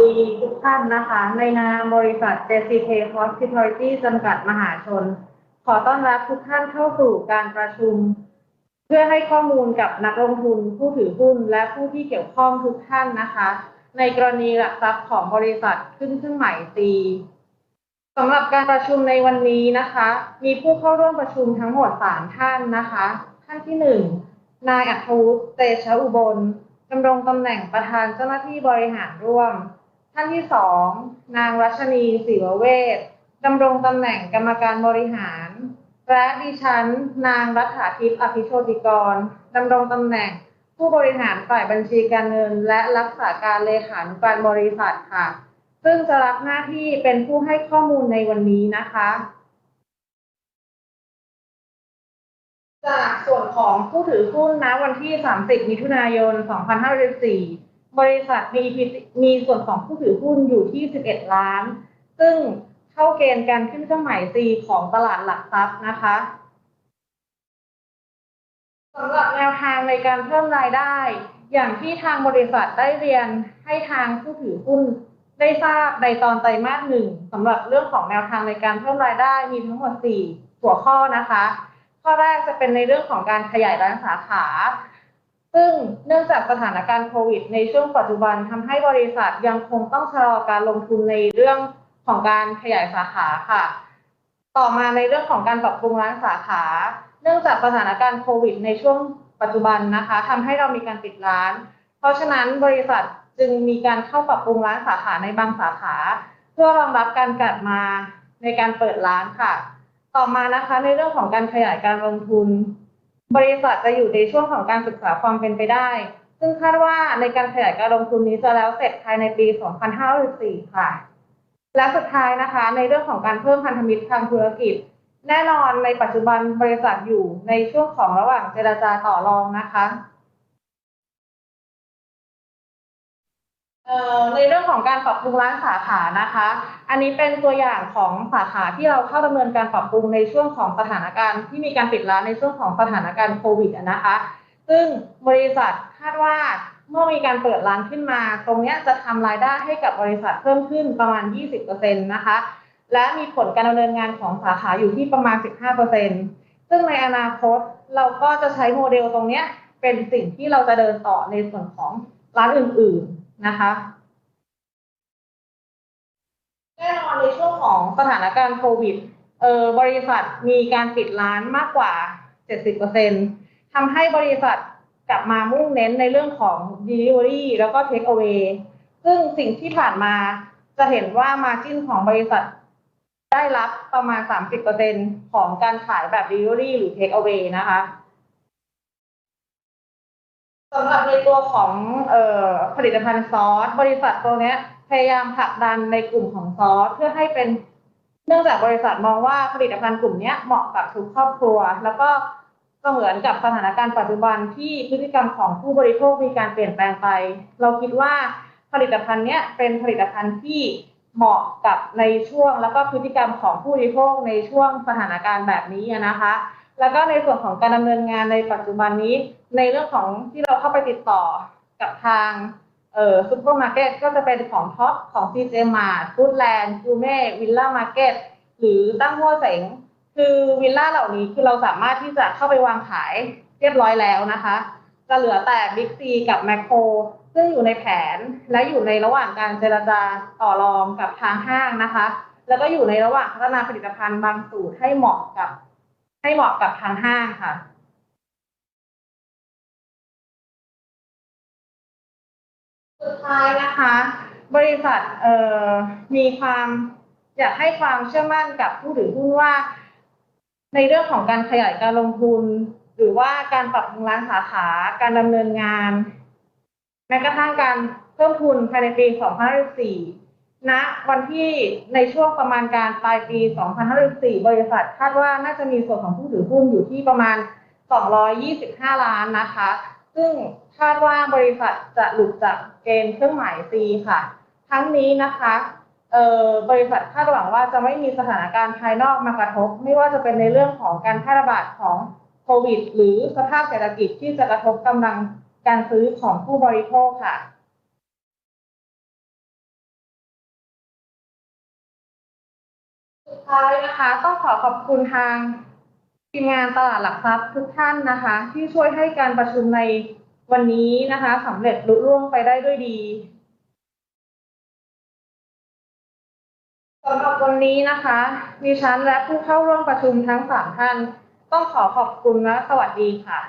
ดีทุกท่านนะคะ ในนามบริษัท JCK Hospitality จำกัดมหาชน ขอต้อนรับทุกท่านเข้าสู่การประชุม เพื่อให้ข้อมูลกับนักลงทุน ผู้ถือหุ้น และผู้ที่เกี่ยวข้องทุกท่านนะคะ ในกรณีหลักทรัพย์ของบริษัทขึ้นเครื่องหมายตีสำหรับการประชุมในวันนี้นะคะ มีผู้เข้าร่วมประชุมทั้งหมดสามท่านนะคะ ท่านที่หนึ่งนายอัธวุฒิเตชะอุบล ดำรงตำแหน่งประธานเจ้าหน้าที่บริหารร่วม ท่านที่สองนางรัชนีศิวเวชดำรงตำแหน่งกรรมการบริหาร และดิฉัน นางรัฐาทิพย์อภิโชติกรดำรงตำแหน่งผู้บริหารฝ่ายบัญชีการเงิน และรักษาการเลขานุการบริษัทค่ะ ซึ่งจะรับหน้าที่เป็นผู้ให้ข้อมูลในวันนี้นะคะ จากส่วนของผู้ถือหุ้นนะวันที่ 30 มิถุนายน 2564 บริษัทมีมีส่วนของผู้ถือหุ้นอยู่ที่ 11 ล้าน ซึ่งเข้าเกณฑ์การขึ้นเครื่องหมาย C ของตลาดหลักทรัพย์นะคะสำหรับแนวทางในการเพิ่มรายได้ อย่างที่ทางบริษัทได้เรียนให้ทางผู้ถือหุ้นได้ทราบในตอนไตรมาสหนึ่งสำหรับเรื่องของแนวทางในการเพิ่มรายได้มีทั้งหมด 4 หัวข้อนะคะ ข้อแรกจะเป็นในเรื่องของการขยายร้านสาขา ซึ่งเนื่องจากสถานการณ์โควิด ในช่วงปัจจุบันทำให้บริษัทยังคงต้องชะลอการลงทุนในเรื่องของการขยายสาขาค่ะ ต่อมาในเรื่องของการปรับปรุงร้านสาขา เนื่องจากสถานการณ์โควิด ในช่วงปัจจุบันนะคะทำให้เรามีการปิดร้าน เพราะฉะนั้นบริษัทจึงมีการเข้าปรับปรุงร้านสาขาในบางสาขา เพื่อรองรับการกลับมาในการเปิดร้านค่ะ ต่อมานะคะในเรื่องของการขยายการลงทุน บริษัทจะอยู่ในช่วงของการศึกษาความเป็นไปได้ ซึ่งคาดว่าในการขยายการลงทุนนี้จะแล้วเสร็จภายในปี 2564ค่ะ และสุดท้ายนะคะ ในเรื่องของการเพิ่มพันธมิตรทางธุรกิจ แน่นอนในปัจจุบันบริษัทอยู่ในช่วงของระหว่างเจรจาต่อรองนะคะ ในเรื่องของการปรับปรุงร้านสาขานะคะ อันนี้เป็นตัวอย่างของสาขาที่เราเข้าดำเนินการปรับปรุงในช่วงของสถานการณ์ที่มีการปิดร้านในช่วงของสถานการณ์โควิดนะคะ ซึ่งบริษัทคาดว่าเมื่อมีการเปิดร้านขึ้นมา ตรงนี้จะทำรายได้ให้กับบริษัทเพิ่มขึ้นประมาณ 20%นะคะ และมีผลการดำเนินงานของสาขาอยู่ที่ประมาณ 15%ซึ่งในอนาคตเราก็จะใช้โมเดลตรงนี้เป็นสิ่งที่เราจะเดินต่อในส่วนของร้านอื่นๆ นะคะแน่นอนในช่วงของสถานการณ์โควิดเออบริษัทมีการปิดร้านมากกว่า 70%ทำให้บริษัทกลับมามุ่งเน้นในเรื่องของ delivery แล้วก็ take away ซึ่งสิ่งที่ผ่านมาจะเห็นว่า margin ของบริษัทได้รับประมาณ 30%ของการขายแบบ delivery หรือ take away นะคะ สำหรับในตัวของเอ่อผลิตภัณฑ์ซอส บริษัทตัวเนี้ยพยายามผลักดันในกลุ่มของซอสเพื่อให้เป็น เนื่องจากบริษัทมองว่าผลิตภัณฑ์กลุ่มเนี้ยเหมาะกับทุกครอบครัว แล้วก็ก็เหมือนกับสถานการณ์ปัจจุบันที่พฤติกรรมของผู้บริโภคมีการเปลี่ยนแปลงไป เราคิดว่าผลิตภัณฑ์เนี้ยเป็นผลิตภัณฑ์ที่เหมาะกับในช่วงแล้วก็พฤติกรรมของผู้บริโภคในช่วงสถานการณ์แบบนี้นะคะ แล้วก็ในส่วนของการดำเนินงานในปัจจุบันนี้ ในเรื่องของที่เราเข้าไปติดต่อกับทางเอ่อซุปเปอร์มาร์เก็ตก็จะเป็นของท็อปของ CJ Mart Foodland กูเม่วิลล่ามาร์เก็ตหรือตั้งหัวเสงคือวิลล่าเหล่านี้คือเราสามารถที่จะเข้าไปวางขายเรียบร้อยแล้วนะคะ จะเหลือแต่บิ๊กซีกับแมคโครซึ่งอยู่ในแผนและอยู่ในระหว่างการเจรจาต่อรองกับทางห้างนะคะ แล้วก็อยู่ในระหว่างพัฒนาผลิตภัณฑ์บางสูตรให้เหมาะกับ ให้เหมาะกับทางห้างค่ะ สุดท้ายนะคะ บริษัทเอ่อมีความอยากให้ความเชื่อมั่นกับผู้ถือหุ้นว่า ในเรื่องของการขยายการลงทุน หรือว่าการปรับปรุงร้านสาขาการดำเนินงานแม้กระทั่งการเพิ่มทุนภายในปี 2564ณวันที่ในช่วงประมาณการปลายปี 2564 บริษัทคาดว่าน่าจะมีส่วนของผู้ถือหุ้นอยู่ที่ประมาณ 225 ล้านนะคะ ซึ่งคาดว่าบริษัทจะหลุดจากเกณฑ์เครื่องหมาย C ค่ะ ทั้งนี้นะคะบริษัทคาดหวังว่าจะไม่มีสถานการณ์ภายนอกมากระทบ ไม่ว่าจะเป็นในเรื่องของการแพร่ระบาดของโควิด หรือสภาพเศรษฐกิจที่จะกระทบกำลังการซื้อของผู้บริโภคค่ะสุดท้ายนะคะต้องขอขอบคุณทาง ทีมงานตลาดหลักทรัพย์ทุกท่านนะคะ ที่ช่วยให้การประชุมในวันนี้นะคะสำเร็จลุล่วงไปได้ด้วยดีสำหรับวันนี้นะคะดิฉันและผู้เข้าร่วมประชุมทั้งสามท่าน ต้องขอขอบคุณและสวัสดีค่ะ